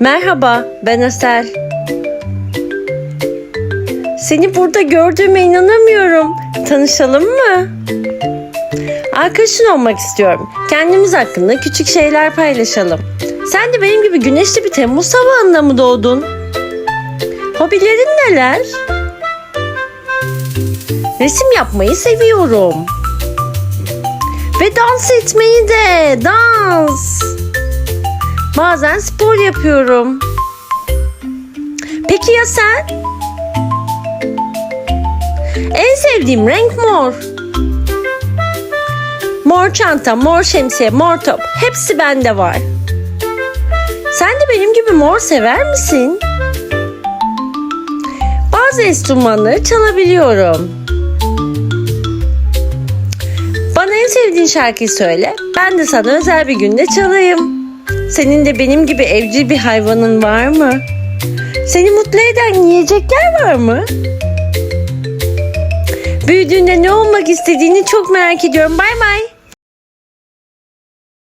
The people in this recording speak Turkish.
Merhaba, ben Asel. Seni burada gördüğüme inanamıyorum. Tanışalım mı? Arkadaşın olmak istiyorum. Kendimiz hakkında küçük şeyler paylaşalım. Sen de benim gibi güneşli bir Temmuz sabahında mı doğdun? Hobilerin neler? Resim yapmayı seviyorum. Ve dans etmeyi de. Dans. Bazen spor yapıyorum. Peki ya sen? En sevdiğim renk mor. Mor çanta, mor şemsiye, mor top hepsi bende var. Sen de benim gibi mor sever misin? Bazı enstrümanları çalabiliyorum. Bana en sevdiğin şarkıyı söyle. Ben de sana özel bir günde çalayım. Senin de benim gibi evcil bir hayvanın var mı? Seni mutlu eden yiyecekler var mı? Büyüdüğünde ne olmak istediğini çok merak ediyorum. Bay bay.